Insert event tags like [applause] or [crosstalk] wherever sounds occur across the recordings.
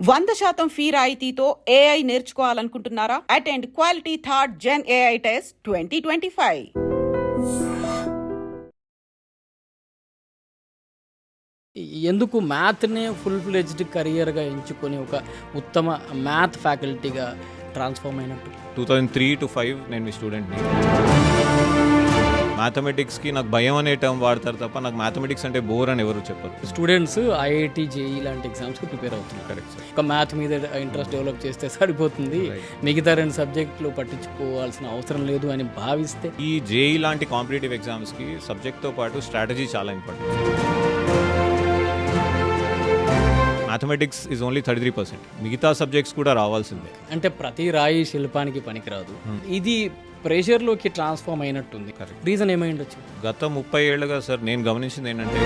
వంద శాతం ఫీ రాయితీతో AI నేర్చుకోవాలనుకుంటున్నారా? Attend quality third gen AI test twenty twenty five ఎందుకు మ్యాథ్నే ఫుల్ ఫ్లెజ్డ్ కెరియర్గా ఎంచుకొని ఒక ఉత్తమ మ్యాథ్ ఫ్యాకల్టీగా ట్రాన్స్ఫార్మ్ అయినట్టు? Two thousand three to five నేను మీ స్టూడెంట్ని మ్యాథమెటిక్స్కి నాకు భయం అనే టర్మ్ వాడతారు తప్ప నాకు మ్యాథమెటిక్స్ అంటే బోర్ అని ఎవరు చెప్పరు. స్టూడెంట్స్ ఐఐటి జేఈ లాంటి ఎగ్జామ్స్కి ప్రిపేర్ అవుతున్నారు. కరెక్ట్ ఒక మ్యాథ్ మీద ఇంట్రెస్ట్ డెవలప్ చేస్తే సరిపోతుంది. మిగతా రెండు సబ్జెక్టులు పట్టించుకోవాల్సిన అవసరం లేదు అని భావిస్తే ఈ జేఈ లాంటి కాంపిటేటివ్ ఎగ్జామ్స్కి సబ్జెక్ట్తో పాటు స్ట్రాటజీ చాలా important mathematics is only thirty three percent మిగతా సబ్జెక్ట్స్ కూడా రావాల్సిందే. అంటే ప్రతి రాయి శిల్పానికి పనికిరాదు. ఇది ప్రెషర్లోకి ట్రాన్స్ఫార్మ్ అయినట్టుంది. రీజన్ ఏమై ఉండొచ్చు గత ముప్పై ఏళ్ళుగా సార్ నేను గమనించింది ఏంటంటే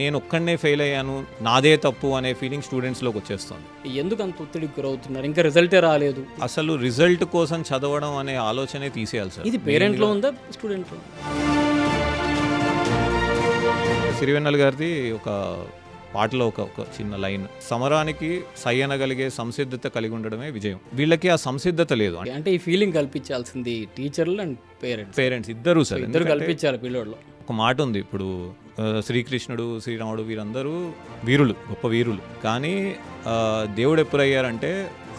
నేను ఒక్కడనే ఫెయిల్ అయ్యాను నాదే తప్పు అనే ఫీలింగ్ స్టూడెంట్స్లోకి వచ్చేస్తుంది. ఎందుకు అంత ఒత్తిడికి గురవుతున్నారు? ఇంకా రిజల్టే రాలేదు. అసలు రిజల్ట్ కోసం చదవడం అనే ఆలోచనే తీసేయాలి సార్. ఇది పేరెంట్లో ఉందా స్టూడెంట్లో సిరివెన్నెల గారిది ఒక పాటలో ఒక ఒక చిన్న లైన్. సమరానికి సై అనగలిగే సంసిద్ధత కలిగి ఉండడమే విజయం. వీళ్ళకి ఆ సంసిద్ధత లేదు. అంటే ఈ ఫీలింగ్ కల్పించాల్సింది టీచర్లు అండ్ పేరెంట్స్ పేరెంట్స్ ఇద్దరు సార్. ఇద్దరు ఎందుకంటే కల్పించాలి పిల్లోళ్ళు. ఒక మాట ఉంది. ఇప్పుడు శ్రీకృష్ణుడు శ్రీరాముడు వీరందరూ వీరులు గొప్ప వీరులు. కానీ దేవుడు ఎప్పుడయ్యారంటే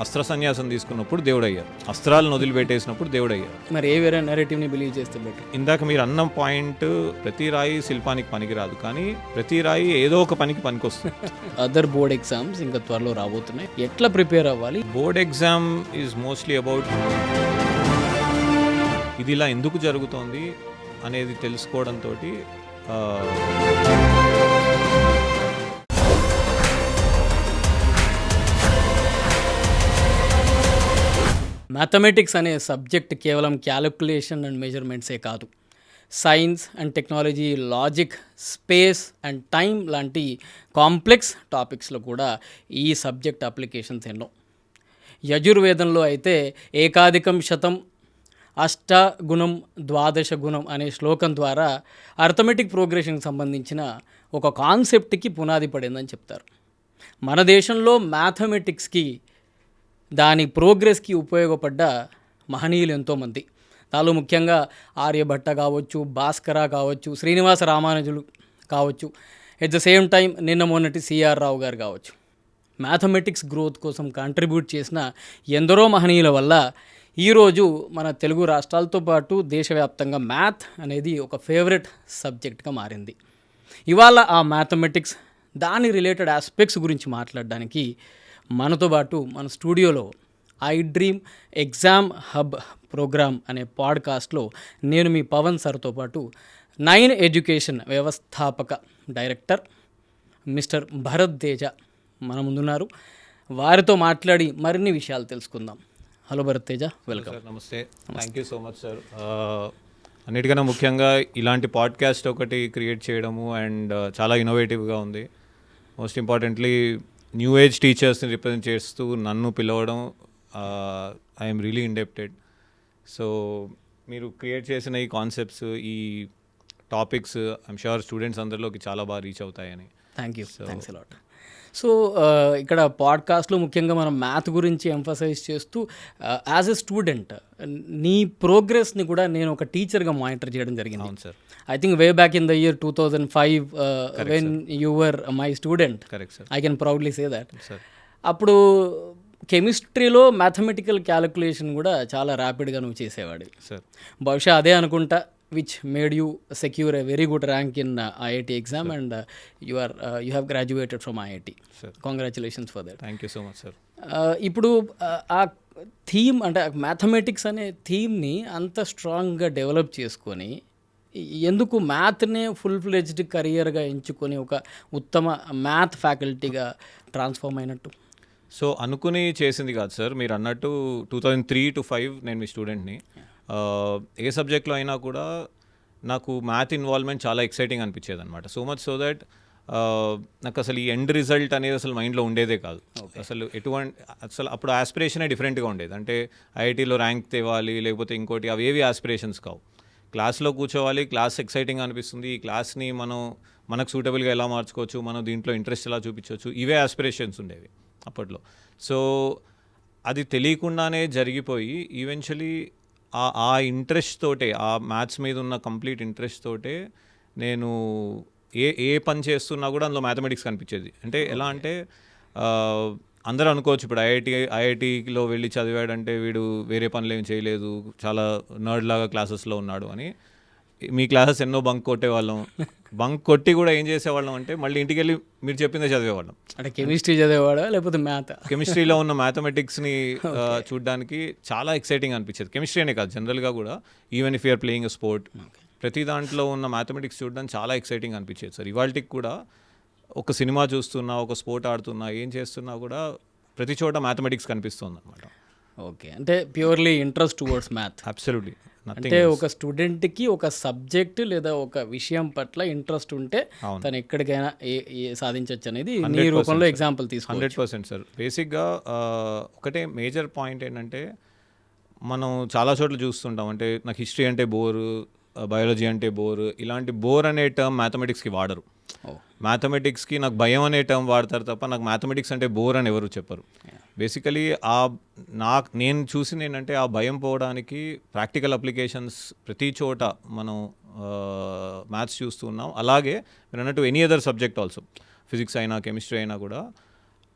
అస్త్ర సన్యాసం తీసుకున్నప్పుడు దేవుడు అయ్యారు అస్త్రాలను వదిలిపెట్టేసినప్పుడు దేవుడు అయ్యారు మరి ఏ వేరే నెరేటివ్ని బిలీవ్ చేస్తే బెటర్ ఇందాక మీరు అన్న పాయింట్ ప్రతి రాయి శిల్పానికి పనికిరాదు కానీ ప్రతి రాయి ఏదో ఒక పనికి పనికొస్తుంది. అదర్ బోర్డ్ ఎగ్జామ్స్ ఇంకా త్వరలో రాబోతున్నాయి. ఎట్లా ప్రిపేర్ అవ్వాలి? Board exam is mostly about ఇది ఇలా ఎందుకు జరుగుతోంది అనేది తెలుసుకోవడంతో మ్యాథమెటిక్స్ అనే సబ్జెక్ట్ కేవలం క్యాలిక్యులేషన్ అండ్ మెజర్మెంట్సే కాదు. Science and technology logic space and time లాంటి కాంప్లెక్స్ టాపిక్స్లో కూడా ఈ సబ్జెక్ట్ అప్లికేషన్స్ ఎన్నో. యజుర్వేదంలో అయితే ఏకాధికం శతం అష్టగుణం ద్వాదశ గుణం అనే శ్లోకం ద్వారా అర్థమెటిక్ ప్రోగ్రెషన్కి సంబంధించిన ఒక కాన్సెప్ట్కి పునాది పడిందని చెప్తారు. మన దేశంలో మ్యాథమెటిక్స్కి దాని ప్రోగ్రెస్కి ఉపయోగపడ్డ మహనీయులు ఎంతోమంది. దానిలో ముఖ్యంగా ఆర్యభట్ట కావచ్చు భాస్కర కావచ్చు శ్రీనివాస రామానుజులు కావచ్చు. ఎట్ ద సేమ్ టైం నిన్న మొన్నటి సిఆర్ రావు గారు కావచ్చు. మ్యాథమెటిక్స్ గ్రోత్ కోసం కాంట్రిబ్యూట్ చేసిన ఎందరో మహనీయుల వల్ల ఈరోజు మన తెలుగు రాష్ట్రాలతో పాటు దేశవ్యాప్తంగా మ్యాథ్ అనేది ఒక ఫేవరెట్ సబ్జెక్ట్గా మారింది. ఇవాళ ఆ మ్యాథమెటిక్స్ దాని రిలేటెడ్ ఆస్పెక్ట్స్ గురించి మాట్లాడడానికి మనతో పాటు మన స్టూడియోలో I dream exam hub program అనే పాడ్కాస్ట్లో నేను మీ పవన్ సార్తో పాటు నైన్ ఎడ్యుకేషన్ వ్యవస్థాపక డైరెక్టర్ మిస్టర్ భరత్ తేజ మన ముందున్నారు. వారితో మాట్లాడి మరిన్ని విషయాలు తెలుసుకుందాం. Hello Bharat Teja welcome. నమస్తే. Thank you so much sir అన్నిటికన్నా ముఖ్యంగా ఇలాంటి పాడ్కాస్ట్ ఒకటి క్రియేట్ చేయడము అండ్ చాలా ఇన్నోవేటివ్గా ఉంది. మోస్ట్ ఇంపార్టెంట్లీ న్యూ ఏజ్ టీచర్స్ని రిప్రజెంట్ చేస్తూ నన్ను పిలవడం ఐఎమ్ రియలీ ఇండెప్టెడ్. సో మీరు క్రియేట్ చేసిన ఈ కాన్సెప్ట్స్ ఈ టాపిక్స్ ఐమ్ షూర్ స్టూడెంట్స్ అందరిలోకి చాలా బాగా రీచ్ అవుతాయని. Thank you thanks a lot so ఇక్కడ పాడ్కాస్ట్లో ముఖ్యంగా మనం మ్యాథ్ గురించి ఎంఫసైజ్ చేస్తూ యాజ్ ఎ స్టూడెంట్ నీ ప్రోగ్రెస్ని కూడా నేను ఒక టీచర్గా మానిటర్ చేయడం జరిగింది. అవును sir. I think way back in the year two thousand five when you were my student. Correct sir. I can proudly say that. Sir అప్పుడు కెమిస్ట్రీలో మ్యాథమెటికల్ క్యాలిక్యులేషన్ కూడా చాలా ర్యాపిడ్గా నువ్వు చేసేవాడివి. సార్ బహుశా అదే అనుకుంటా. Which made you secure a very good rank in IIT exam and you are you have graduated from IIT Sir. Congratulations for that thank you so much sir ఇప్పుడు uh, ఆ theme అంటే mathematics అనే థీమ్ని అంత స్ట్రాంగ్గా develop చేసుకొని ఎందుకు మ్యాథ్నే ఫుల్ ఫ్లెజ్డ్ కెరియర్గా ఎంచుకొని ఒక ఉత్తమ మ్యాథ్ ఫ్యాకల్టీగా ట్రాన్స్ఫార్మ్ అయినట్టు? సో అనుకుని చేసింది కాదు సార్ మీరు అన్నట్టు two thousand three to five నేను మీ స్టూడెంట్ని ఏ సబ్జెక్ట్లో అయినా కూడా నాకు మ్యాథ్ ఇన్వాల్వ్మెంట్ చాలా ఎక్సైటింగ్ అనిపించేది అనమాట సో మచ్ సో దట్ నాకు అసలు ఈ ఎండ్ రిజల్ట్ అనేది అసలు మైండ్లో ఉండేదే కాదు. అసలు ఎటువంటి అసలు అప్పుడు ఆస్పిరేషనే డిఫరెంట్గా ఉండేది. అంటే ఐఐటీలో ర్యాంక్ తేవాలి లేకపోతే ఇంకోటి అవి ఏవి ఆస్పిరేషన్స్ కావు. క్లాస్లో కూర్చోవాలి క్లాస్ ఎక్సైటింగ్ అనిపిస్తుంది. ఈ క్లాస్ని మనం మనకు సూటబుల్గా ఎలా మార్చుకోవచ్చు మనం దీంట్లో ఇంట్రెస్ట్ ఎలా చూపించవచ్చు ఇవే ఆస్పిరేషన్స్ ఉండేవి అప్పట్లో. సో అది తెలియకుండానే జరిగిపోయి ఈవెన్చువలీ ఆ ఇంట్రెస్ట్ తోటే ఆ మ్యాథ్స్ మీద ఉన్న కంప్లీట్ ఇంట్రెస్ట్ తోటే నేను ఏ ఏ పని చేస్తున్నా కూడా అందులో మ్యాథమెటిక్స్ కనిపించేది. అంటే ఎలా అంటే అందరూ అనుకోవచ్చు ఇప్పుడు ఐఐటి ఐఐటిలో వెళ్ళి చదివాడంటే వీడు వేరే పనులు ఏం చేయలేదు చాలా నర్డ్ లాగా క్లాసెస్లో ఉన్నాడు అని. మీ క్లాసెస్ ఎన్నో బంక్ కొట్టేవాళ్ళం. బంక్ కొట్టి కూడా ఏం చేసేవాళ్ళం అంటే మళ్ళీ ఇంటికి వెళ్ళి మీరు చెప్పిందే చదివేవాళ్ళం. అంటే కెమిస్ట్రీ చదివేవాడా లేకపోతే మ్యాథ్? కెమిస్ట్రీలో ఉన్న మ్యాథమెటిక్స్ని చూడడానికి చాలా ఎక్సైటింగ్ అనిపించేది. కెమిస్ట్రీ అనే కాదు జనరల్గా కూడా even if you're playing sport ప్రతి దాంట్లో ఉన్న మ్యాథమెటిక్స్ చూడడానికి చాలా ఎక్సైటింగ్ అనిపించేది సార్. ఇవాళకి కూడా ఒక సినిమా చూస్తున్నా ఒక స్పోర్ట్ ఆడుతున్నా ఏం చేస్తున్నా కూడా ప్రతి చోట మ్యాథమెటిక్స్ కనిపిస్తుంది అనమాట ఓకే. అంటే purely interest towards math. Absolutely. అంటే ఒక స్టూడెంట్కి ఒక సబ్జెక్ట్ లేదా ఒక విషయం పట్ల ఇంట్రెస్ట్ ఉంటే తను ఎక్కడికైనా సాధించవచ్చు అనేది నీ రూపంలో ఎగ్జాంపుల్ తీసుకో హండ్రెడ్ పర్సెంట్ సార్ బేసిక్గా ఒకటే మేజర్ పాయింట్ ఏంటంటే మనం చాలా చోట్ల చూస్తుంటాం. అంటే నాకు హిస్టరీ అంటే బోరు బయాలజీ అంటే బోర్ ఇలాంటి బోర్ అనే టర్మ్ మ్యాథమెటిక్స్కి వాడరు. మ్యాథమెటిక్స్కి నాకు భయం అనే టర్మ్ వాడతారు తప్ప నాకు మ్యాథమెటిక్స్ అంటే బోర్ అని ఎవరు చెప్పరు. బేసికలీ ఆ నాకు నేను చూసింది ఏంటంటే ఆ భయం పోవడానికి ప్రాక్టికల్ అప్లికేషన్స్ ప్రతి చోట మనం మ్యాథ్స్ చూస్తూ ఉన్నాం. అలాగే మీరు అన్నట్టు any other subject also physics అయినా కెమిస్ట్రీ అయినా కూడా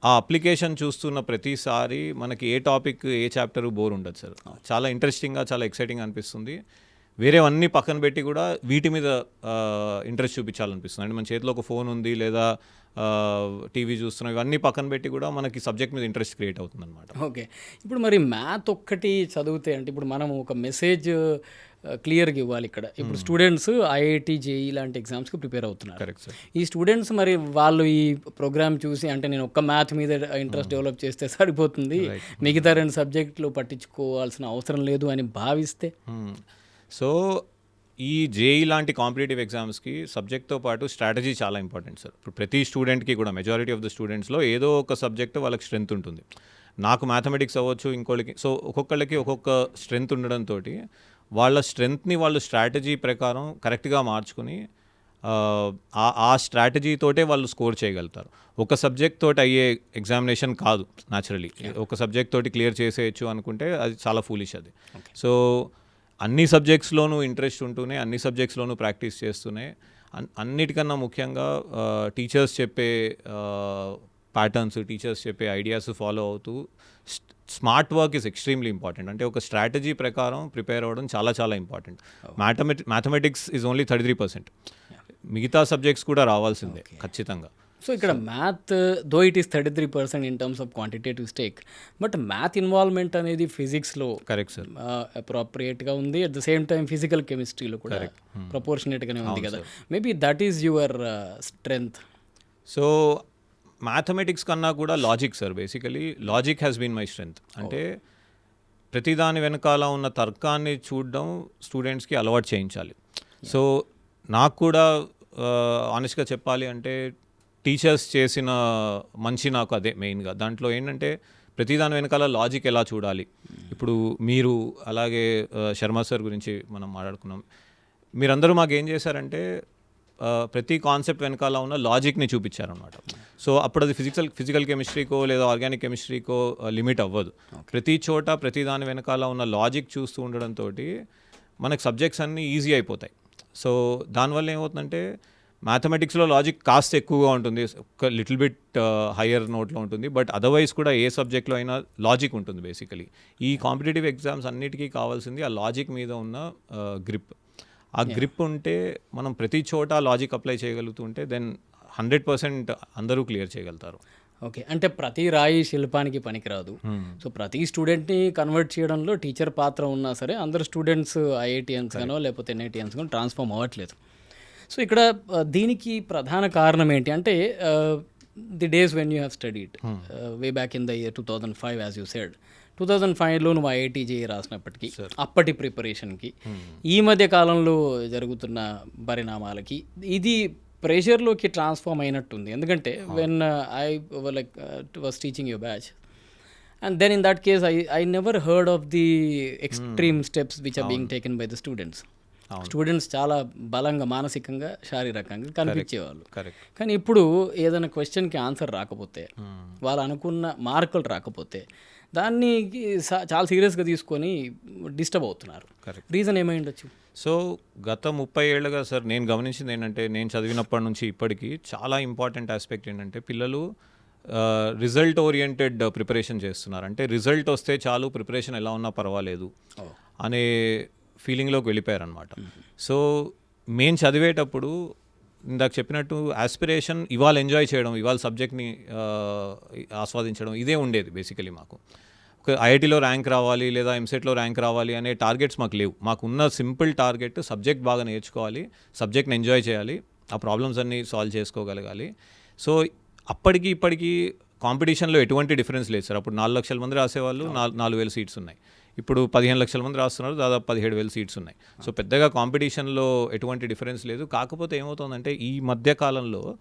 ఆ అప్లికేషన్ చూస్తున్న ప్రతిసారి మనకి ఏ టాపిక్ ఏ చాప్టర్ బోర్ ఉండదు సార్ చాలా ఇంట్రెస్టింగ్గా చాలా ఎక్సైటింగ్ అనిపిస్తుంది. వేరేవన్నీ పక్కన పెట్టి కూడా వీటి మీద ఇంట్రెస్ట్ చూపించాలనిపిస్తుంది. అంటే మన చేతిలో ఒక ఫోన్ ఉంది లేదా టీవీ చూస్తున్నాం ఇవన్నీ పక్కన పెట్టి కూడా మనకి సబ్జెక్ట్ మీద ఇంట్రెస్ట్ క్రియేట్ అవుతుంది అనమాట ఓకే. ఇప్పుడు మరి మ్యాథ్ ఒక్కటి చదివితే అంటే ఇప్పుడు మనం ఒక మెసేజ్ క్లియర్గా ఇవ్వాలి ఇక్కడ. ఇప్పుడు స్టూడెంట్స్ ఐఐటి జేఈ లాంటి ఎగ్జామ్స్కి ప్రిపేర్ అవుతున్నారు. కరెక్ట్ ఈ స్టూడెంట్స్ మరి వాళ్ళు ఈ ప్రోగ్రామ్ చూసి అంటే నేను ఒక్క మ్యాథ్ మీద ఇంట్రెస్ట్ డెవలప్ చేస్తే సరిపోతుంది. మిగతా రెండు సబ్జెక్టులు పట్టించుకోవాల్సిన అవసరం లేదు అని భావిస్తే? సో ఈ జేఈ లాంటి కాంపిటేటివ్ ఎగ్జామ్స్కి సబ్జెక్ట్తో పాటు స్ట్రాటజీ చాలా ఇంపార్టెంట్ సార్. ఇప్పుడు ప్రతి స్టూడెంట్కి కూడా మెజారిటీ ఆఫ్ ద స్టూడెంట్స్లో ఏదో ఒక సబ్జెక్ట్ వాళ్ళకి స్ట్రెంత్ ఉంటుంది. నాకు మ్యాథమెటిక్స్ అవ్వచ్చు ఇంకోళ్ళకి సో ఒక్కొక్కళ్ళకి ఒక్కొక్క స్ట్రెంత్ ఉండడంతో వాళ్ళ స్ట్రెంత్ని వాళ్ళు స్ట్రాటజీ ప్రకారం కరెక్ట్గా మార్చుకుని ఆ స్ట్రాటజీతోటే వాళ్ళు స్కోర్ చేయగలుగుతారు. ఒక సబ్జెక్ట్ తోటి అయ్యే ఎగ్జామినేషన్ కాదు న్యాచురలీ ఒక సబ్జెక్ట్ తోటి క్లియర్ చేసేయచ్చు అనుకుంటే అది చాలా ఫూలిష్ అది. సో అన్ని సబ్జెక్ట్స్లోనూ ఇంట్రెస్ట్ ఉంటూనే అన్ని సబ్జెక్ట్స్లోనూ ప్రాక్టీస్ చేస్తూనే అన్- అన్నిటికన్నా ముఖ్యంగా టీచర్స్ చెప్పే ప్యాటర్న్స్ టీచర్స్ చెప్పే ఐడియాస్ ఫాలో అవుతూ స్మార్ట్ వర్క్ ఇస్ ఎక్స్ట్రీమ్లీ ఇంపార్టెంట్ అంటే ఒక స్ట్రాటజీ ప్రకారం ప్రిపేర్ అవ్వడం చాలా చాలా important mathematics mathematics is only thirty three percent మిగతా సబ్జెక్ట్స్ కూడా రావాల్సిందే ఖచ్చితంగా. సో ఇక్కడ math though it is thirty three percent in terms of quantitative stake but math involvement అనేది ఫిజిక్స్లో కరెక్ట్ సార్ అప్రోప్రియేట్గా ఉంది. At the same time physical కెమిస్ట్రీలో కూడా ప్రపోర్షనేట్గానే ఉంది కదా. Maybe that is your strength so mathematics కన్నా కూడా logic sir basically logic has been my strength అంటే ప్రతిదాని వెనకాల ఉన్న తర్కాన్ని చూడడం స్టూడెంట్స్కి అలవాటు చేయించాలి. సో నాకు కూడా ఆనెస్ట్గా చెప్పాలి అంటే టీచర్స్ చేసిన మంచి నాకు అదే మెయిన్గా. దాంట్లో ఏంటంటే ప్రతిదాని వెనకాల లాజిక్ ఎలా చూడాలి? ఇప్పుడు మీరు అలాగే శర్మ సార్ గురించి మనం మాట్లాడుకున్నాం. మీరందరూ మాకు ఏం చేశారంటే ప్రతి కాన్సెప్ట్ వెనకాల ఉన్న లాజిక్ని చూపించారనమాట సో అప్పుడు అది ఫిజికల్ ఫిజికల్ కెమిస్ట్రీకో లేదా ఆర్గానిక్ కెమిస్ట్రీకో లిమిట్ అవ్వదు. ప్రతి చోట ప్రతి దాని వెనకాల ఉన్న లాజిక్ చూస్తూ ఉండడంతో మనకు సబ్జెక్ట్స్ అన్నీ ఈజీ అయిపోతాయి. సో దానివల్ల ఏమవుతుందంటే మ్యాథమెటిక్స్లో లాజిక్ కాస్త ఎక్కువగా ఉంటుంది. ఒక లిటిల్ బిట్ హయ్యర్ నోట్లో ఉంటుంది. బట్ అదర్వైజ్ కూడా ఏ సబ్జెక్ట్లో అయినా లాజిక్ ఉంటుంది బేసికలీ ఈ కాంపిటేటివ్ ఎగ్జామ్స్ అన్నిటికీ కావాల్సింది ఆ లాజిక్ మీద ఉన్న గ్రిప్ ఆ గ్రిప్ ఉంటే మనం ప్రతి చోట లాజిక్ అప్లై చేయగలుగుతుంటే దెన్ హండ్రెడ్ పర్సెంట్ అందరూ క్లియర్ చేయగలుగుతారు. ఓకే అంటే ప్రతి రాయి శిల్పానికి పనికిరాదు. సో ప్రతి స్టూడెంట్ని కన్వర్ట్ చేయడంలో టీచర్ పాత్ర ఉన్నా సరే అందరు స్టూడెంట్స్ ఐఐటిఎన్స్ గానో లేకపోతే ఎన్ఐటిఎన్స్ గానో ట్రాన్స్ఫార్మ్ అవ్వట్లేదు. సో ఇక్కడ దీనికి ప్రధాన కారణం ఏంటి? అంటే the days when you have studied way back in the year two thousand five as you said two thousand ఫైవ్లో నువ్వు ఐఐటి జేఈ రాసినప్పటికీ అప్పటి ప్రిపరేషన్కి ఈ మధ్య కాలంలో జరుగుతున్న పరిణామాలకి ఇది ప్రెషర్లోకి ట్రాన్స్ఫార్మ్ అయినట్టుంది. ఎందుకంటే when I like was teaching you batch and then in that case I I never heard of the extreme steps which are being taken by the students students చాలా బలంగా మానసికంగా శారీరకంగా కనిపించేవాళ్ళు. కరెక్ట్ కానీ ఇప్పుడు ఏదైనా క్వశ్చన్కి ఆన్సర్ రాకపోతే వాళ్ళు అనుకున్న మార్కులు రాకపోతే దాన్ని చాలా సీరియస్గా తీసుకొని డిస్టర్బ్ అవుతున్నారు. రీజన్ ఏమై ఉండొచ్చు? సో గత ముప్పై ఏళ్ళుగా సార్ నేను గమనించింది ఏంటంటే నేను చదివినప్పటి నుంచి ఇప్పటికీ చాలా ఇంపార్టెంట్ ఆస్పెక్ట్ ఏంటంటే పిల్లలు రిజల్ట్ ఓరియంటెడ్ ప్రిపరేషన్ చేస్తున్నారు. అంటే రిజల్ట్ వస్తే చాలు ప్రిపరేషన్ ఎలా ఉన్నా పర్వాలేదు. అనే ఫీలింగ్లోకి వెళ్ళిపోయారనమాట సో మేము చదివేటప్పుడు ఇందాక చెప్పినట్టు ఆస్పిరేషన్ ఇవాళ ఎంజాయ్ చేయడం ఇవాళ సబ్జెక్ట్ని ఆస్వాదించడం ఇదే ఉండేది బేసికలీ మాకు. ఒక ఐఐటీలో ర్యాంక్ రావాలి లేదా ఎంసెట్లో ర్యాంక్ రావాలి అనే టార్గెట్స్ మాకు లేవు. మాకున్న సింపుల్ టార్గెట్ సబ్జెక్ట్ బాగా నేర్చుకోవాలి సబ్జెక్ట్ని ఎంజాయ్ చేయాలి ఆ ప్రాబ్లమ్స్ అన్నీ సాల్వ్ చేసుకోగలగాలి. సో అప్పటికి ఇప్పటికి కాంపిటీషన్లో ఎటువంటి డిఫరెన్స్ లేదు సార్. అప్పుడు నాలుగు లక్షల మంది రాసేవాళ్ళు నాలుగు నాలుగు వేల సీట్స్ ఉన్నాయి. ఇప్పుడు పదిహేను లక్షల మంది రాస్తున్నారు దాదాపు పదిహేడు వేల సీట్స్ ఉన్నాయి. సో పెద్దగా కాంపిటీషన్లో ఎటువంటి డిఫరెన్స్ లేదు. కాకపోతే ఏమవుతుందంటే ఈ మధ్య కాలంలో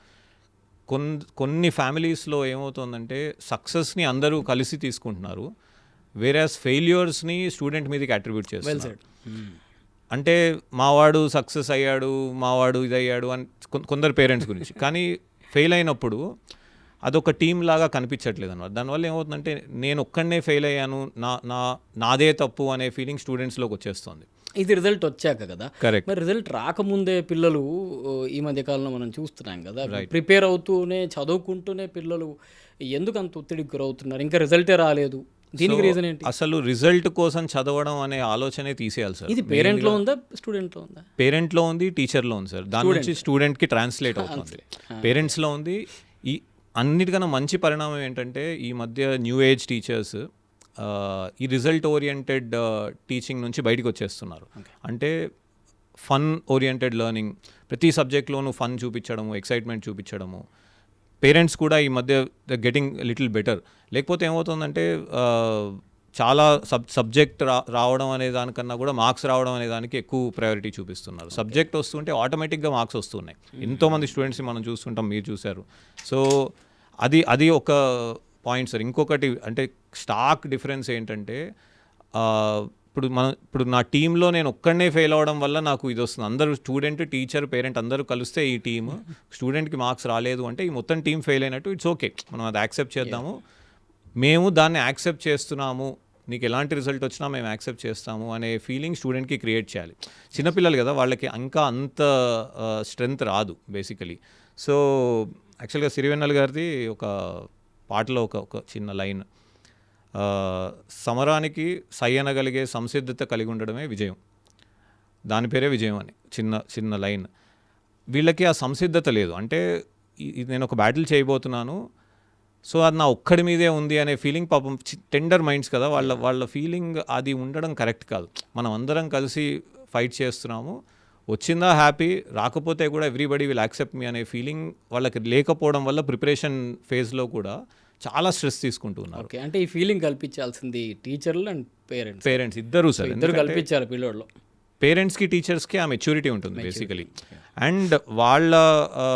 కొన్ కొన్ని ఫ్యామిలీస్లో ఏమవుతుందంటే సక్సెస్ని అందరూ కలిసి తీసుకుంటున్నారు వేరేస్ ఫెయిల్యూర్స్ని స్టూడెంట్ మీదకి అట్రిబ్యూట్ చేస్తారు అంటే మావాడు సక్సెస్ అయ్యాడు మావాడు ఇది అయ్యాడు అని కొందరు పేరెంట్స్ గురించి. కానీ ఫెయిల్ అయినప్పుడు అదొక టీం లాగా కనిపించట్లేదు అనమాట దానివల్ల ఏమవుతుందంటే నేను ఒక్కడనే ఫెయిల్ అయ్యాను నా నా నాదే తప్పు అనే ఫీలింగ్ స్టూడెంట్స్లోకి వచ్చేస్తుంది. ఇది రిజల్ట్ వచ్చాక కదా? కరెక్ట్ మరి రిజల్ట్ రాకముందే పిల్లలు ఈ మధ్య కాలంలో మనం చూస్తున్నాం కదా? ప్రిపేర్ అవుతూనే చదువుకుంటూనే పిల్లలు ఎందుకు అంత ఒత్తిడికి గురవుతున్నారు? ఇంకా రిజల్టే రాలేదు. దీనికి రీజన్ ఏంటి? అసలు రిజల్ట్ కోసం చదవడం అనే ఆలోచనే తీసేయాలి సార్. ఇది పేరెంట్లో ఉందా స్టూడెంట్లో ఉందా? పేరెంట్లో ఉంది టీచర్లో ఉంది సార్. దాని నుంచి స్టూడెంట్కి ట్రాన్స్లేట్ అవుతుంది. పేరెంట్స్లో ఉంది ఈ అన్నిటికన్నా మంచి పరిణామం ఏంటంటే ఈ మధ్య న్యూ ఏజ్ టీచర్స్ ఈ రిజల్ట్ ఓరియంటెడ్ టీచింగ్ నుంచి బయటకు వచ్చేస్తున్నారు. అంటే ఫన్ ఓరియంటెడ్ లెర్నింగ్ ప్రతి సబ్జెక్ట్లోనూ ఫన్ చూపించడము ఎక్సైట్మెంట్ చూపించడము. పేరెంట్స్ కూడా ఈ మధ్య గెటింగ్ లిటిల్ బెటర్. లేకపోతే ఏమవుతుందంటే చాలా సబ్ సబ్జెక్ట్ రా రావడం అనే దానికన్నా కూడా మార్క్స్ రావడం అనే దానికి ఎక్కువ ప్రయారిటీ చూపిస్తున్నారు. సబ్జెక్ట్ వస్తుంటే ఆటోమేటిక్గా మార్క్స్ వస్తున్నాయి. ఎంతోమంది స్టూడెంట్స్ని మనం చూస్తుంటాం మీరు చూశారు. సో అది అది ఒక పాయింట్ సార్ ఇంకొకటి అంటే స్టాక్ డిఫరెన్స్ ఏంటంటే ఇప్పుడు మన ఇప్పుడు నా టీంలో నేను ఒక్కడనే ఫెయిల్ అవ్వడం వల్ల నాకు ఇది వస్తుంది. అందరూ స్టూడెంట్ టీచర్ పేరెంట్ అందరూ కలిస్తే ఈ టీమ్ స్టూడెంట్కి మార్క్స్ రాలేదు అంటే ఈ మొత్తం టీం ఫెయిల్ అయినట్టు ఇట్స్ ఓకే మనం అది యాక్సెప్ట్ చేద్దాము. మేము దాన్ని యాక్సెప్ట్ చేస్తున్నాము నీకు ఎలాంటి రిజల్ట్ వచ్చినా మేము యాక్సెప్ట్ చేస్తాము అనే ఫీలింగ్ స్టూడెంట్కి క్రియేట్ చేయాలి. చిన్నపిల్లలు కదా వాళ్ళకి ఇంకా అంత స్ట్రెంగ్త్ రాదు బేసికలీ. సో యాక్చువల్గా సిరివెన్నల్ గారిది ఒక పాటలో ఒక ఒక చిన్న లైన్. సమరానికి సై అనగలిగే సంసిద్ధత కలిగి ఉండడమే విజయం. దాని పేరే విజయం అని చిన్న చిన్న లైన్. వీళ్ళకి ఆ సంసిద్ధత లేదు. అంటే నేను ఒక బ్యాటిల్ చేయబోతున్నాను. సో అది నా ఒక్కడి మీదే ఉంది అనే ఫీలింగ్ పాపం టెండర్ మైండ్స్ కదా వాళ్ళ వాళ్ళ ఫీలింగ్ అది ఉండడం కరెక్ట్ కాదు. మనం అందరం కలిసి ఫైట్ చేస్తున్నాము. వచ్చిందా హ్యాపీ రాకపోతే కూడా ఎవ్రీబడి విల్ యాక్సెప్ట్ మీ అనే ఫీలింగ్ వాళ్ళకి లేకపోవడం వల్ల ప్రిపరేషన్ ఫేజ్లో కూడా చాలా స్ట్రెస్ తీసుకుంటున్నారు ఓకే అంటే ఈ ఫీలింగ్ కల్పించాల్సింది టీచర్లు అండ్ పేరెంట్స్ పేరెంట్స్ ఇద్దరు సార్. ఇద్దరు కల్పించాలి పిల్లోళ్ళు. పేరెంట్స్కి టీచర్స్కి ఆ మెచ్యూరిటీ ఉంటుంది బేసికలీ అండ్ వాళ్ళ ఆ,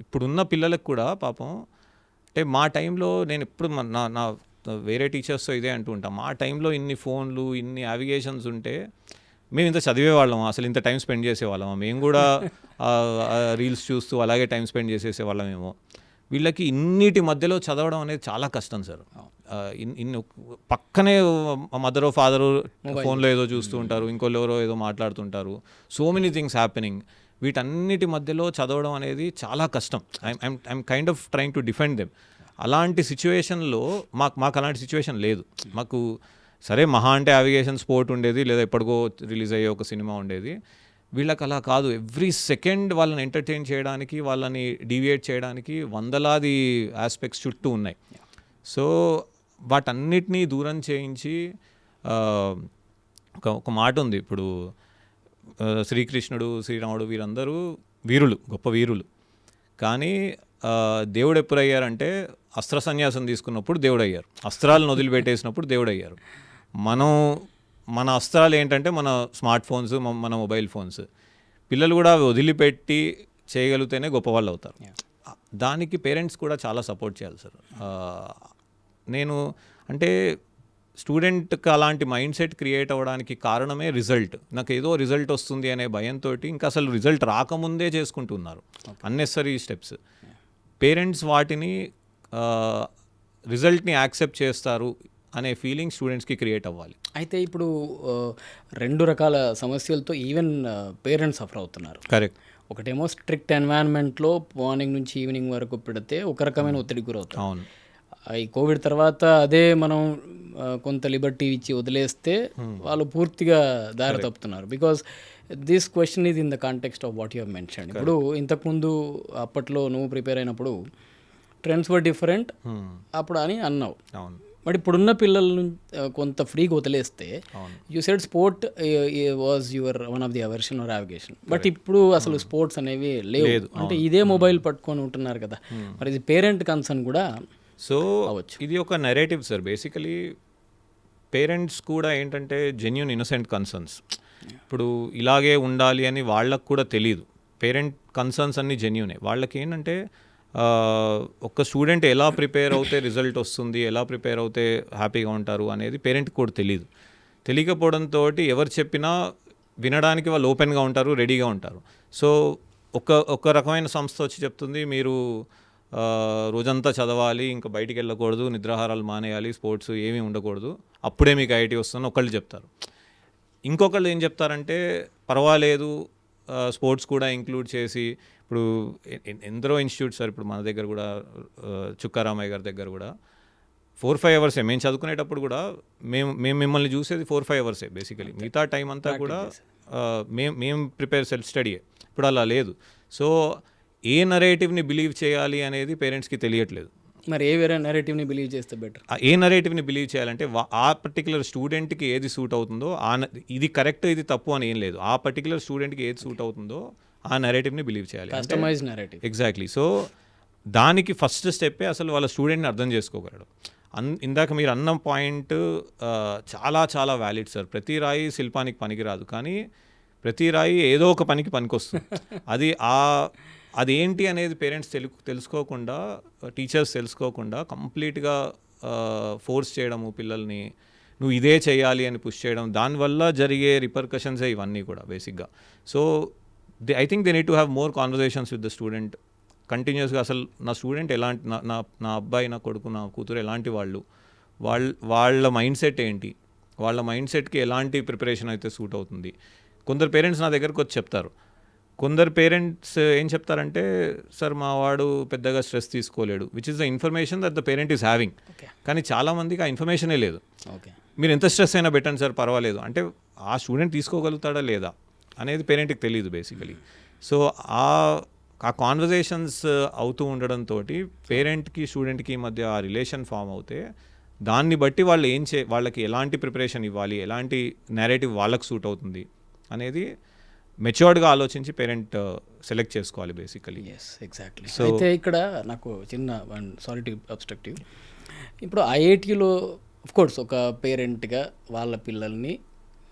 ఇప్పుడున్న పిల్లలకు కూడా పాపం అంటే మా టైంలో నేను ఎప్పుడు నా నా వేరే టీచర్స్తో ఇదే అంటూ ఉంటాం. మా టైంలో ఇన్ని ఫోన్లు ఇన్ని అవిగేషన్స్ ఉంటే మేము ఇంత చదివేవాళ్ళం అసలు ఇంత టైం స్పెండ్ చేసేవాళ్ళం. మేము కూడా రీల్స్ చూస్తూ అలాగే టైం స్పెండ్ చేసేసేవాళ్ళమేమో వీళ్ళకి ఇన్నిటి మధ్యలో చదవడం అనేది చాలా కష్టం సార్. ఇన్ని పక్కనే మదరో ఫాదరు ఫోన్లో ఏదో చూస్తూ ఉంటారు ఇంకోళ్ళు ఎవరో ఏదో మాట్లాడుతుంటారు. So many things happening. వీటన్నిటి మధ్యలో చదవడం అనేది చాలా కష్టం. I'm I'm kind of trying to defend them అలాంటి సిచ్యువేషన్లో మాకు మాకు అలాంటి సిచ్యువేషన్ లేదు. మాకు సరే మహా అంటే అవిగేషన్ స్పోర్ట్ ఉండేది లేదా ఎప్పటికో రిలీజ్ అయ్యే ఒక సినిమా ఉండేది. వీళ్ళకి అలా కాదు. ఎవ్రీ సెకండ్ వాళ్ళని ఎంటర్టైన్ చేయడానికి వాళ్ళని డీవియేట్ చేయడానికి వందలాది ఆస్పెక్ట్స్ చుట్టూ ఉన్నాయి. సో వాటన్నిటినీ దూరం చేయించి ఒక ఒక మాట ఉంది. ఇప్పుడు శ్రీకృష్ణుడు శ్రీరాముడు వీరందరూ వీరులు గొప్ప వీరులు. కానీ దేవుడు ఎప్పుడు అయ్యారంటే అస్త్ర సన్యాసం తీసుకున్నప్పుడు దేవుడు అయ్యారు అస్త్రాలను వదిలిపెట్టేసినప్పుడు దేవుడు అయ్యారు మనం మన అస్త్రాలు ఏంటంటే మన స్మార్ట్ ఫోన్స్ మన మొబైల్ ఫోన్స్. పిల్లలు కూడా అవి వదిలిపెట్టి చేయగలిగితేనే గొప్పవాళ్ళు అవుతారు దానికి పేరెంట్స్ కూడా చాలా సపోర్ట్ చేయాలి సార్. నేను అంటే స్టూడెంట్కి అలాంటి మైండ్ సెట్ క్రియేట్ అవ్వడానికి కారణమే రిజల్ట్. నాకు ఏదో రిజల్ట్ వస్తుంది అనే భయంతో ఇంకా అసలు రిజల్ట్ రాకముందే చేసుకుంటున్నారు. అన్నెసరీ స్టెప్స్ పేరెంట్స్ వాటిని రిజల్ట్ని యాక్సెప్ట్ చేస్తారు అనే ఫీలింగ్ స్టూడెంట్స్కి క్రియేట్ అవ్వాలి. అయితే ఇప్పుడు రెండు రకాల సమస్యలతో ఈవెన్ పేరెంట్స్ సఫర్ అవుతున్నారు. కరెక్ట్ ఒకటేమో స్ట్రిక్ట్ ఎన్వైరన్మెంట్లో మార్నింగ్ నుంచి ఈవినింగ్ వరకు పెడితే ఒక రకమైన ఒత్తిడికి గురవుతారు. అవును. ఈ కోవిడ్ తర్వాత అదే మనం కొంత లిబర్టీ ఇచ్చి వదిలేస్తే వాళ్ళు పూర్తిగా దారి తప్పుతున్నారు. Because this question is in the context of what you mention ఇప్పుడు ఇంతకుముందు అప్పట్లో నువ్వు ప్రిపేర్ అయినప్పుడు ట్రెండ్స్ వర్ డిఫరెంట్ Hmm. అప్పుడు అని అన్నావు. మరి ఇప్పుడున్న పిల్లల కొంత ఫ్రీగా వదిలేస్తే you said sport was your one of the aversion or avocation but ఇప్పుడు అసలు స్పోర్ట్స్ అనేవి లేవు. అంటే ఇదే మొబైల్ పట్టుకొని ఉంటున్నారు కదా. మరి ఇది పేరెంట్ కన్సర్న్ కూడా సో ఇది ఒక నెరేటివ్ సార్ బేసికలీ పేరెంట్స్ కూడా ఏంటంటే జెన్యున్ ఇన్నోసెంట్ కన్సర్న్స్ ఇప్పుడు ఇలాగే ఉండాలి అని వాళ్ళకు కూడా తెలియదు పేరెంట్ కన్సర్న్స్ అన్ని జెన్యునే వాళ్ళకి ఏంటంటే ఒక స్టూడెంట్ ఎలా ప్రిపేర్ అవుతే రిజల్ట్ వస్తుంది ఎలా ప్రిపేర్ అవుతే హ్యాపీగా ఉంటారు అనేది పేరెంట్కి కూడా తెలియదు తెలియకపోవడంతో ఎవరు చెప్పినా వినడానికి వాళ్ళు ఓపెన్గా ఉంటారు రెడీగా ఉంటారు. సో ఒక ఒక రకమైన సంస్థ వచ్చి చెప్తుంది మీరు రోజంతా చదవాలి ఇంకా బయటికి వెళ్ళకూడదు నిద్రాహారాలు మానేయాలి స్పోర్ట్స్ ఏమీ ఉండకూడదు. అప్పుడే మీకు ఐఐటీ వస్తుందని ఒకళ్ళు చెప్తారు. ఇంకొకళ్ళు ఏం చెప్తారంటే పర్వాలేదు స్పోర్ట్స్ కూడా ఇంక్లూడ్ చేసి ఇప్పుడు ఎందరో ఇన్స్టిట్యూట్స్ సార్ ఇప్పుడు మన దగ్గర కూడా చుక్కారామయ్య గారి దగ్గర కూడా ఫోర్ ఫైవ్ అవర్సే. మేము చదువుకునేటప్పుడు కూడా మేము మేము మిమ్మల్ని చూసేది ఫోర్ ఫైవ్ అవర్సే బేసికలీ. మిగతా టైం అంతా కూడా మేము మేము ప్రిపేర్ సెల్ఫ్ స్టడీయే. ఇప్పుడు అలా లేదు. సో ఏ నరేటివ్ని బిలీవ్ చేయాలి అనేది పేరెంట్స్కి తెలియట్లేదు. మరి ఏ వేరే నెరేటివ్ని బిలీవ్ చేస్తే బెటర్ ఏ నరేటివ్ని బిలీవ్ చేయాలంటే ఆ పర్టికులర్ స్టూడెంట్కి ఏది సూట్ అవుతుందో ఆ ఇది కరెక్ట్ ఇది తప్పు అని ఏం లేదు. ఆ పర్టికులర్ స్టూడెంట్కి ఏది సూట్ అవుతుందో ఆ నరేటివ్ని బిలీవ్ చేయాలి. కస్టమైజ్ నెరేటివ్ ఎగ్జాక్ట్లీ సో దానికి ఫస్ట్ స్టెప్పే అసలు వాళ్ళ స్టూడెంట్ని అర్థం చేసుకోగలడు. అన్ ఇందాక మీరు అన్న పాయింట్ చాలా చాలా వ్యాలిడ్ సార్ ప్రతి రాయి శిల్పానికి పనికిరాదు. కానీ ప్రతి రాయి ఏదో ఒక పనికి పనికొస్తుంది. [laughs] అది ఆ అదేంటి అనేది పేరెంట్స్ తెలు తెలుసుకోకుండా టీచర్స్ తెలుసుకోకుండా కంప్లీట్గా ఫోర్స్ చేయడము పిల్లల్ని నువ్వు ఇదే చేయాలి అని పుష్ చేయడం దానివల్ల జరిగే రిపర్కషన్సే ఇవన్నీ కూడా బేసిక్గా. So they I think they need to have more conversations with the student. కంటిన్యూస్గా అసలు నా స్టూడెంట్ ఎలాంటి నా నా నా అబ్బాయి నా కొడుకు నా కూతురు ఎలాంటి వాళ్ళు వాళ్ళ వాళ్ళ మైండ్ సెట్ ఏంటి? వాళ్ళ మైండ్ సెట్కి ఎలాంటి ప్రిపరేషన్ అయితే సూట్ అవుతుంది? కొందరు పేరెంట్స్ నా దగ్గరకు వచ్చి చెప్తారు కొందరు పేరెంట్స్ ఏం చెప్తారంటే సార్ మా వాడు పెద్దగా stress తీసుకోలేడు which is the information that the parent is having కానీ చాలామందికి ఆ ఇన్ఫర్మేషనే లేదు. ఓకే మీరు ఎంత స్ట్రెస్ అయినా పెట్టండి సార్ పర్వాలేదు. అంటే ఆ స్టూడెంట్ తీసుకోగలుగుతాడా లేదా అనేది పేరెంట్కి తెలియదు బేసికలీ సో ఆ ఆ కాన్వర్జేషన్స్ అవుతూ ఉండడంతో పేరెంట్కి స్టూడెంట్కి మధ్య ఆ రిలేషన్ ఫామ్ అవుతే దాన్ని బట్టి వాళ్ళు ఏం చే వాళ్ళకి ఎలాంటి ప్రిపరేషన్ ఇవ్వాలి ఎలాంటి నేరేటివ్ వాళ్ళకి సూట్ అవుతుంది అనేది మెచ్యూర్డ్గా ఆలోచించి పేరెంట్ సెలెక్ట్ చేసుకోవాలి బేసికలీ. ఎస్ ఎగ్జాక్ట్లీ అయితే ఇక్కడ నాకు చిన్న వన్ సారీ టు అబ్స్ట్రక్టివ్ ఇప్పుడు ఐఐటిలో కోర్స్ ఒక పేరెంట్గా వాళ్ళ పిల్లల్ని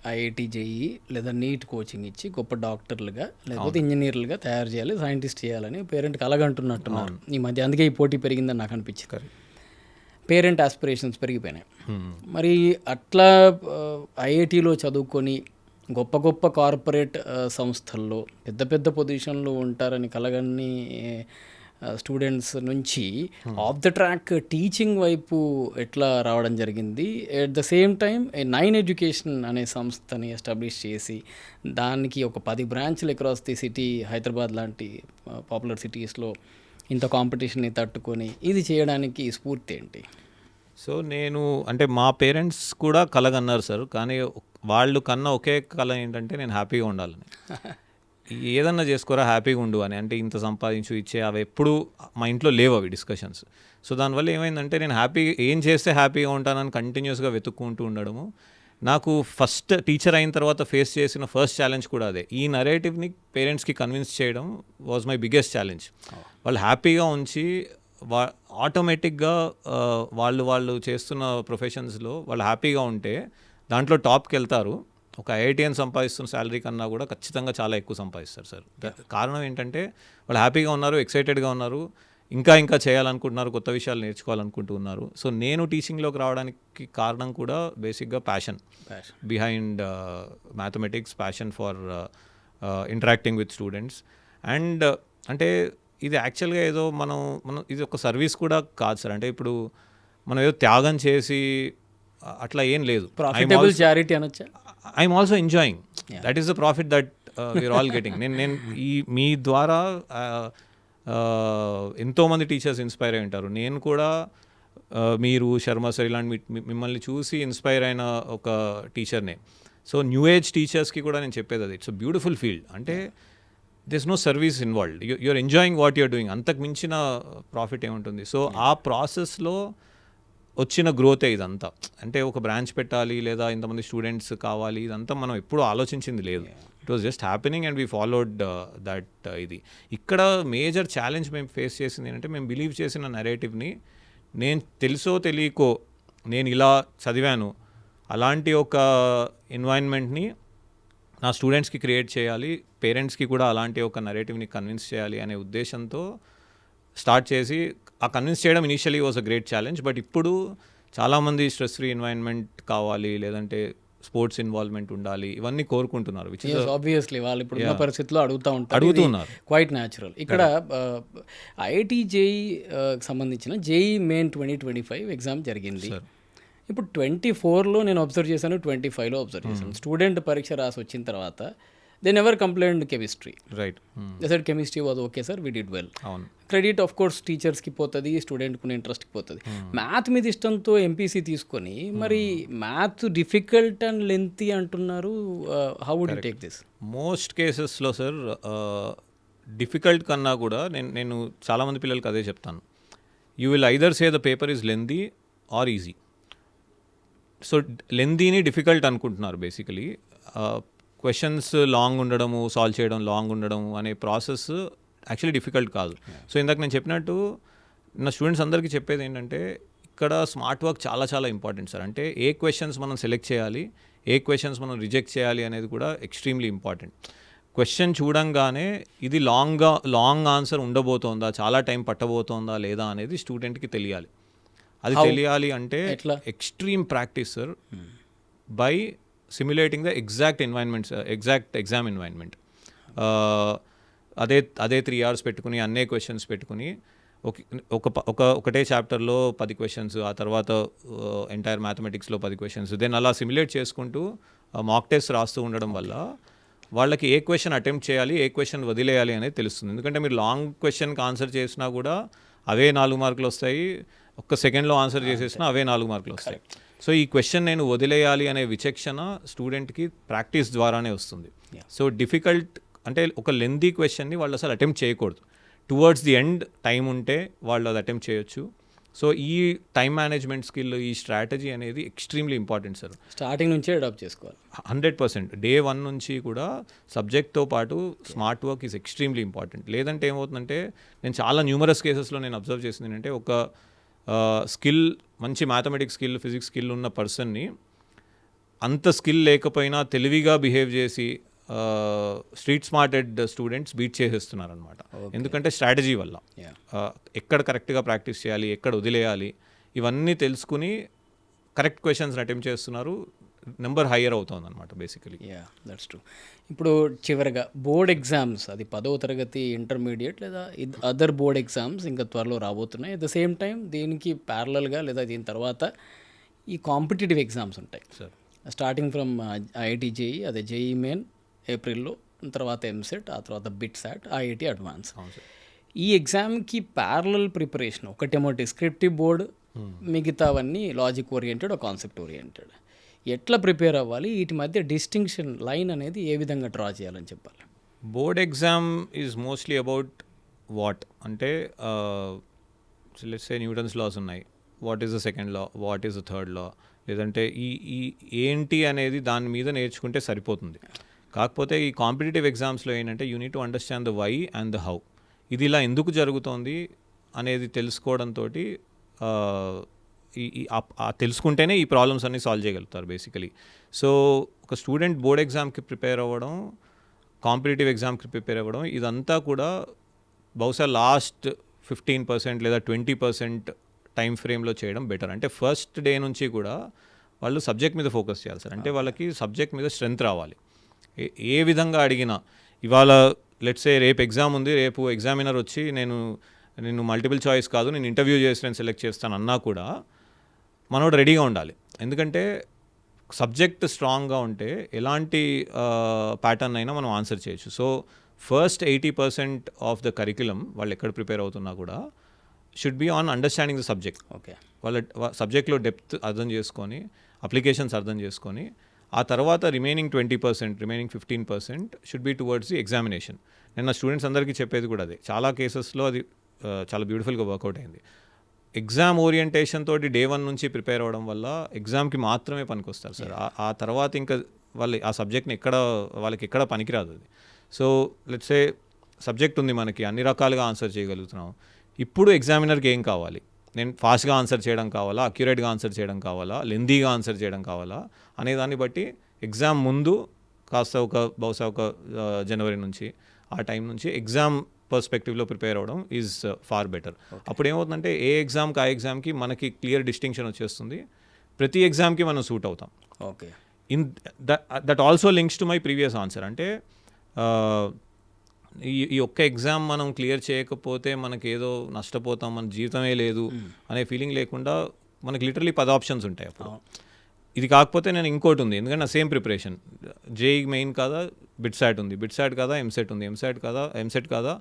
ఐఐటి జేఈ లేదా నీట్ కోచింగ్ ఇచ్చి గొప్ప డాక్టర్లుగా లేకపోతే ఇంజనీర్లుగా తయారు చేయాలి సైంటిస్ట్ చేయాలని పేరెంట్ కలగంటున్నట్టున్నారు ఈ మధ్య అందుకే ఈ పోటీ పెరిగిందని నాకు అనిపించింది. పేరెంట్ ఆస్పిరేషన్స్ పెరిగిపోయినాయి. మరి అట్లా ఐఐటిలో చదువుకొని గొప్ప గొప్ప కార్పొరేట్ సంస్థల్లో పెద్ద పెద్ద పొజిషన్లో ఉంటారని కలగని స్టూడెంట్స్ నుంచి ఆఫ్ ద ట్రాక్ టీచింగ్ వైపు ఎట్లా రావడం జరిగింది. At the same time nine education అనే సంస్థని ఎస్టాబ్లిష్ చేసి దానికి ఒక పది బ్రాంచ్లు అక్రాస్ ది సిటీ హైదరాబాద్ లాంటి పాపులర్ సిటీస్లో ఇంత కాంపిటీషన్ని తట్టుకొని ఇది చేయడానికి స్ఫూర్తి ఏంటి? సో నేను అంటే మా పేరెంట్స్ కూడా కలగన్నారు సార్. కానీ వాళ్ళు కన్నా ఒకే కళ ఏంటంటే నేను హ్యాపీగా ఉండాలని. [laughs] ఏదన్నా చేసుకోరా హ్యాపీగా ఉండు అని. అంటే ఇంత సంపాదించు ఇచ్చే అవి ఎప్పుడు మా ఇంట్లో లేవు అవి డిస్కషన్స్ సో దానివల్ల ఏమైందంటే నేను హ్యాపీ ఏం చేస్తే హ్యాపీగా ఉంటానని కంటిన్యూస్గా వెతుక్కుంటూ ఉండడము. నాకు ఫస్ట్ టీచర్ అయిన తర్వాత ఫేస్ చేసిన ఫస్ట్ ఛాలెంజ్ కూడా అదే. ఈ నరేటివ్ని పేరెంట్స్కి కన్విన్స్ చేయడం వాజ్ మై బిగ్గెస్ట్ ఛాలెంజ్ వాళ్ళు హ్యాపీగా ఉంచి వా ఆటోమేటిక్గా ఆ, వాళ్ళు వాళ్ళు చేస్తున్న ప్రొఫెషన్స్లో వాళ్ళు హ్యాపీగా ఉంటే దాంట్లో టాప్కి వెళ్తారు. ఒక ఐఐటిఎన్ సంపాదిస్తున్న శాలరీ కన్నా కూడా ఖచ్చితంగా చాలా ఎక్కువ సంపాదిస్తారు సార్. కారణం ఏంటంటే వాళ్ళు హ్యాపీగా ఉన్నారు ఎక్సైటెడ్గా ఉన్నారు ఇంకా ఇంకా చేయాలనుకుంటున్నారు కొత్త విషయాలు నేర్చుకోవాలనుకుంటున్నారు సో నేను టీచింగ్లోకి రావడానికి కారణం కూడా బేసిక్గా passion. Behind mathematics passion for interacting with students. And అంటే ఇది యాక్చువల్గా ఏదో మనం మనం ఇది ఒక సర్వీస్ కూడా కాదు సార్. అంటే ఇప్పుడు మనం ఏదో త్యాగం చేసి అట్లా ఏం లేదు. ప్రాఫిటబుల్ చారిటీ అనొచ్చా? I'm also enjoying that is the profit that we're all getting నేను నేను ఈ మీ ద్వారా ఎంతోమంది టీచర్స్ ఇన్స్పైర్ అయి ఉంటారు. నేను కూడా uh, మీరు శర్మ సార్ ఇలాంటి మిమ్మల్ని చూసి ఇన్స్పైర్ అయిన ఒక టీచర్నే సో న్యూ ఏజ్ టీచర్స్కి కూడా నేను చెప్పేది అది. ఇట్స్ బ్యూటిఫుల్ ఫీల్డ్ అంటే this no service involved you're enjoying what you're doing అంతకు మించిన ప్రాఫిట్ ఏముంటుంది? సో ఆ ప్రాసెస్లో వచ్చిన గ్రోతే ఇదంతా. అంటే ఒక బ్రాంచ్ పెట్టాలి లేదా ఇంతమంది స్టూడెంట్స్ కావాలి ఇదంతా మనం ఎప్పుడూ ఆలోచించింది లేదు. It was just happening and we followed that ఇది. ఇక్కడ మేజర్ ఛాలెంజ్ మేము ఫేస్ చేసింది ఏంటంటే మేము బిలీవ్ చేసిన నెరేటివ్ని నేను తెలుసో తెలియకో నేను ఇలా చదివాను. అలాంటి ఒక ఎన్వైర్న్మెంట్ని నా స్టూడెంట్స్కి క్రియేట్ చేయాలి పేరెంట్స్కి కూడా అలాంటి ఒక నరేటివ్ని కన్విన్స్ చేయాలి అనే ఉద్దేశంతో స్టార్ట్ చేసి ఆ కన్విన్స్ చేయడం initially was a great challenge but ఇప్పుడు చాలామంది స్ట్రెస్ ఫ్రీ ఎన్వైరన్మెంట్ కావాలి లేదంటే స్పోర్ట్స్ ఇన్వాల్వ్మెంట్ ఉండాలి ఇవన్నీ కోరుకుంటున్నారు విచ్ ఇస్ ఆబ్వియస్లీ వాళ్ళు ఇప్పుడు ఉన్న పరిస్థితిలో అడుగుతూ ఉంటారు. అడుగుతున్నారు. క్వైట్ న్యాచురల్ ఇక్కడ ఐఐటి జేఈ సంబంధించిన JEE main twenty twenty five exam జరిగింది. ఇప్పుడు ట్వంటీ ఫోర్లో నేను అబ్జర్వ్ చేశాను ట్వంటీ ఫైవ్లో అబ్జర్వ్ చేశాను. స్టూడెంట్ పరీక్ష రాసి వచ్చిన తర్వాత then ever complaint chemistry right sir chemistry was okay sir we did well అవును. క్రెడిట్ ఆఫ్ కోర్స్ టీచర్స్కి పోతుంది స్టూడెంట్కి ఇంట్రెస్ట్కి పోతుంది. మ్యాథ్ మీద ఇష్టంతో ఎంపీసీ తీసుకొని మరి మ్యాథ్ డిఫికల్ట్ అండ్ లెంతీ అంటున్నారు how would you take this most కేసెస్లో సార్ డిఫికల్ట్ కన్నా కూడా నేను నేను చాలామంది పిల్లలకి అదే చెప్తాను. You will either say the paper is lengthy or easy so లెందీని difficult అనుకుంటున్నారు బేసికలీ క్వశ్చన్స్ లాంగ్ ఉండడము సాల్వ్ చేయడం లాంగ్ ఉండడం అనే ప్రాసెస్ యాక్చువల్లీ డిఫికల్ట్ కాదు. సో ఇందాక నేను చెప్పినట్టు నా స్టూడెంట్స్ అందరికీ చెప్పేది ఏంటంటే ఇక్కడ స్మార్ట్ వర్క్ చాలా చాలా ఇంపార్టెంట్ సార్ అంటే ఏ క్వశ్చన్స్ మనం సెలెక్ట్ చేయాలి ఏ క్వశ్చన్స్ మనం రిజెక్ట్ చేయాలి అనేది కూడా ఎక్స్ట్రీమ్లీ ఇంపార్టెంట్ క్వశ్చన్ చూడంగానే ఇది లాంగ్గా లాంగ్ ఆన్సర్ ఉండబోతోందా చాలా టైం పట్టబోతోందా లేదా అనేది స్టూడెంట్కి తెలియాలి. అది తెలియాలి అంటే? Extreme practice sir by simulating the exact environment exact exam environment అదే అదే త్రీ అవర్స్ పెట్టుకుని అన్నే క్వశ్చన్స్ పెట్టుకుని ఒక ఒక ఒకటే చాప్టర్లో పది క్వశ్చన్స్ ఆ తర్వాత ఎంటైర్ మ్యాథమెటిక్స్లో పది క్వశ్చన్స్ దెన్ అలా సిమ్యులేట్ చేసుకుంటూ మాక్ టెస్ట్ రాస్తూ ఉండడం వల్ల వాళ్ళకి ఏ క్వశ్చన్ అటెంప్ట్ చేయాలి ఏ క్వశ్చన్ వదిలేయాలి అనేది తెలుస్తుంది. ఎందుకంటే మీరు లాంగ్ క్వశ్చన్కి ఆన్సర్ చేసినా కూడా అవే నాలుగు మార్కులు వస్తాయి. ఒక్క సెకండ్లో ఆన్సర్ చేసేసినా అవే నాలుగు మార్కులు వస్తాయి. సో ఈ క్వశ్చన్ నేను వదిలేయాలి అనే విచక్షణ స్టూడెంట్కి ప్రాక్టీస్ ద్వారానే వస్తుంది. సో డిఫికల్ట్ అంటే ఒక లెందీ క్వశ్చన్ని వాళ్ళు అసలు అటెంప్ట్ చేయకూడదు. టువర్డ్స్ ది ఎండ్ టైం ఉంటే వాళ్ళు అది అటెంప్ట్ చేయొచ్చు. సో ఈ టైం మేనేజ్మెంట్ స్కిల్ ఈ స్ట్రాటజీ అనేది ఎక్స్ట్రీమ్లీ ఇంపార్టెంట్ సార్ స్టార్టింగ్ నుంచే అడాప్ట్ చేసుకోవాలి. హండ్రెడ్ పర్సెంట్ డే వన్ నుంచి కూడా సబ్జెక్ట్తో పాటు smart work is extremely important లేదంటే ఏమవుతుందంటే నేను చాలా న్యూమరస్ కేసెస్లో నేను అబ్జర్వ్ చేసింది ఏంటంటే ఒక స్కిల్ మంచి మ్యాథమెటిక్స్ స్కిల్ ఫిజిక్స్ స్కిల్ ఉన్న పర్సన్ని అంత స్కిల్ లేకపోయినా తెలివిగా బిహేవ్ చేసి స్ట్రీట్ స్మార్టెడ్ స్టూడెంట్స్ బీట్ చేసేస్తున్నారు అనమాట ఎందుకంటే స్ట్రాటజీ వల్ల. ఎక్కడ కరెక్ట్గా ప్రాక్టీస్ చేయాలి ఎక్కడ వదిలేయాలి ఇవన్నీ తెలుసుకుని కరెక్ట్ క్వశ్చన్స్ అటెంప్ట్ చేస్తున్నారు. నెంబర్ హయ్యర్ అవుతుంది అనమాట బేసికలీ యా దట్స్ ట్రూ ఇప్పుడు చివరిగా బోర్డ్ ఎగ్జామ్స్ అది పదవ తరగతి ఇంటర్మీడియట్ లేదా అదర్ బోర్డ్ ఎగ్జామ్స్ ఇంకా త్వరలో రాబోతున్నాయి. అట్ ద సేమ్ టైం దీనికి ప్యారలల్గా లేదా దీని తర్వాత ఈ కాంపిటేటివ్ ఎగ్జామ్స్ ఉంటాయి. Sir starting from IIT JEE అదే జేఈ మెయిన్ ఏప్రిల్లో తర్వాత ఎంసెట్ ఆ తర్వాత బిట్ సాట్ ఐఐటి అడ్వాన్స్ ఈ ఎగ్జామ్కి ప్యారలల్ ప్రిపరేషన్ ఒకటేమో డిస్క్రిప్టివ్ బోర్డ్ మిగతావన్నీ లాజిక్ ఓరియంటెడ్ కాన్సెప్ట్ ఓరియంటెడ్ ఎట్లా ప్రిపేర్ అవ్వాలి? వీటి మధ్య డిస్టింక్షన్ లైన్ అనేది ఏ విధంగా డ్రా చేయాలని చెప్పాలి? Board exam is mostly about what? అంటే లెట్స్ సే న్యూటన్స్ లాస్ ఉన్నాయి. What is the second law? What is the third law? లేదంటే ఈ ఈ ఏంటి అనేది దాని మీద నేర్చుకుంటే సరిపోతుంది. కాకపోతే ఈ కాంపిటేటివ్ ఎగ్జామ్స్లో ఏంటంటే you need to understand the why and the how ఇది ఇలా ఎందుకు జరుగుతోంది అనేది తెలుసుకోవడంతో ఈ తెలుసుకుంటేనే ఈ ప్రాబ్లమ్స్ అన్ని సాల్వ్ చేయగలుగుతారు బేసికలీ సో ఒక స్టూడెంట్ బోర్డ్ ఎగ్జామ్కి ప్రిపేర్ అవ్వడం కాంపిటేటివ్ ఎగ్జామ్కి ప్రిపేర్ అవ్వడం ఇదంతా కూడా బహుశా లాస్ట్ ఫిఫ్టీన్ పర్సెంట్ లేదా ట్వంటీ పర్సెంట్ టైం ఫ్రేమ్లో చేయడం బెటర్ అంటే ఫస్ట్ డే నుంచి కూడా వాళ్ళు సబ్జెక్ట్ మీద ఫోకస్ చేయాలి సార్. అంటే వాళ్ళకి సబ్జెక్ట్ మీద స్ట్రెంత్ రావాలి. ఏ- ఏ విధంగా అడిగినా ఇవాళ లెట్సే రేపు ఎగ్జామ్ ఉంది రేపు ఎగ్జామినర్ వచ్చి నేను నేను మల్టిపుల్ చాయిస్ కాదు నేను ఇంటర్వ్యూ చేసి నేను సెలెక్ట్ చేస్తాను అన్నా కూడా మనోడు రెడీగా ఉండాలి. ఎందుకంటే సబ్జెక్ట్ స్ట్రాంగ్గా ఉంటే ఎలాంటి ప్యాటర్న్ అయినా మనం ఆన్సర్ చేయొచ్చు. So first eighty percent of the curriculum వాళ్ళు ఎక్కడ ప్రిపేర్ అవుతున్నా కూడా should be on understanding the subject okay వాళ్ళ సబ్జెక్ట్లో డెప్త్ అర్థం చేసుకొని అప్లికేషన్స్ అర్థం చేసుకొని ఆ తర్వాత remaining twenty percent remaining fifteen percent should be towards the examination నేను నా స్టూడెంట్స్ అందరికీ చెప్పేది కూడా అదే. చాలా కేసెస్లో అది చాలా బ్యూటిఫుల్గా వర్కౌట్ అయింది. ఎగ్జామ్ ఓరియంటేషన్ తోటి డే వన్ నుంచి ప్రిపేర్ అవ్వడం వల్ల ఎగ్జామ్కి మాత్రమే పనికొస్తారు సార్. ఆ- తర్వాత ఇంకా వాళ్ళ ఆ సబ్జెక్ట్ని ఎక్కడ వాళ్ళకి ఎక్కడ పనికిరాదు అది. సో లెట్సే సబ్జెక్ట్ ఉంది మనకి అన్ని రకాలుగా ఆన్సర్ చేయగలుగుతున్నాం. ఇప్పుడు ఎగ్జామినర్కి ఏం కావాలి? నేను ఫాస్ట్గా ఆన్సర్ చేయడం కావాలా? అక్యురేట్గా ఆన్సర్ చేయడం కావాలా? లెందీగా ఆన్సర్ చేయడం కావాలా? అనే దాన్ని బట్టి ఎగ్జామ్ ముందు కాస్త ఒక బహుశా ఒక జనవరి నుంచి ఆ టైం నుంచి ఎగ్జామ్ పర్స్పెక్టివ్లో ప్రిపేర్ అవ్వడం ఈజ్ ఫార్ బెటర్ అప్పుడు ఏమవుతుందంటే ఏ ఎగ్జామ్కి ఆ ఎగ్జామ్కి మనకి క్లియర్ డిస్టింక్షన్ వచ్చేస్తుంది. ప్రతి ఎగ్జామ్కి మనం సూట్ అవుతాం. Okay in that also links to my previous answer అంటే ఈ ఈ ఒక్క ఎగ్జామ్ మనం క్లియర్ చేయకపోతే మనకి ఏదో నష్టపోతాం మన జీవితమే లేదు అనే ఫీలింగ్ లేకుండా మనకి లిటరలీ పది ఆప్షన్స్ ఉంటాయి అప్పుడు. ఇది కాకపోతే నేను ఇంకోటి ఉంది. ఎందుకంటే నా సేమ్ ప్రిపరేషన్ జేఈ మెయిన్ కాదా? బిట్సాట్ ఉంది. బిట్సాట్ కాదా? ఎంసెట్ ఉంది. ఎంసెట్ కాదా? ఎంసెట్ కాదా?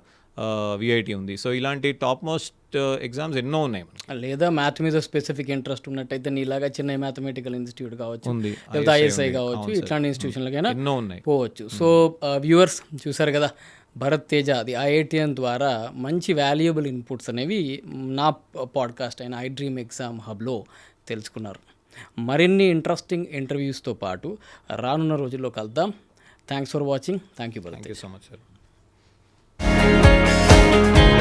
విఐటి ఉంది. సో ఇలాంటి టాప్ మోస్ట్ ఎగ్జామ్స్ ఎన్నో ఉన్నాయి. లేదా మ్యాథ్ మీద స్పెసిఫిక్ ఇంట్రెస్ట్ ఉన్నట్టయితే నీలాగా చిన్న మ్యాథమెటికల్ ఇన్స్టిట్యూట్ కావచ్చు. లేదా ఐఎస్ఐ. కావచ్చు. ఇట్లాంటి ఇన్స్టిట్యూషన్లకైనా ఎన్నో ఉన్నాయి. పోవచ్చు. సో వ్యూవర్స్ చూసారు కదా భరత్ తేజ అది ఐఐటిఎన్ ద్వారా మంచి వాల్యుయబుల్ ఇన్పుట్స్ అనేవి నా పాడ్కాస్ట్ అయిన ఐ డ్రీమ్ ఎగ్జామ్ హబ్లో తెలుసుకున్నారు. మరిన్ని ఇంట్రెస్టింగ్ ఇంటర్వ్యూస్తో పాటు రానున్న రోజుల్లో కలుద్దాం. Thanks for watching thank you Bharat thank you so much sir Bye.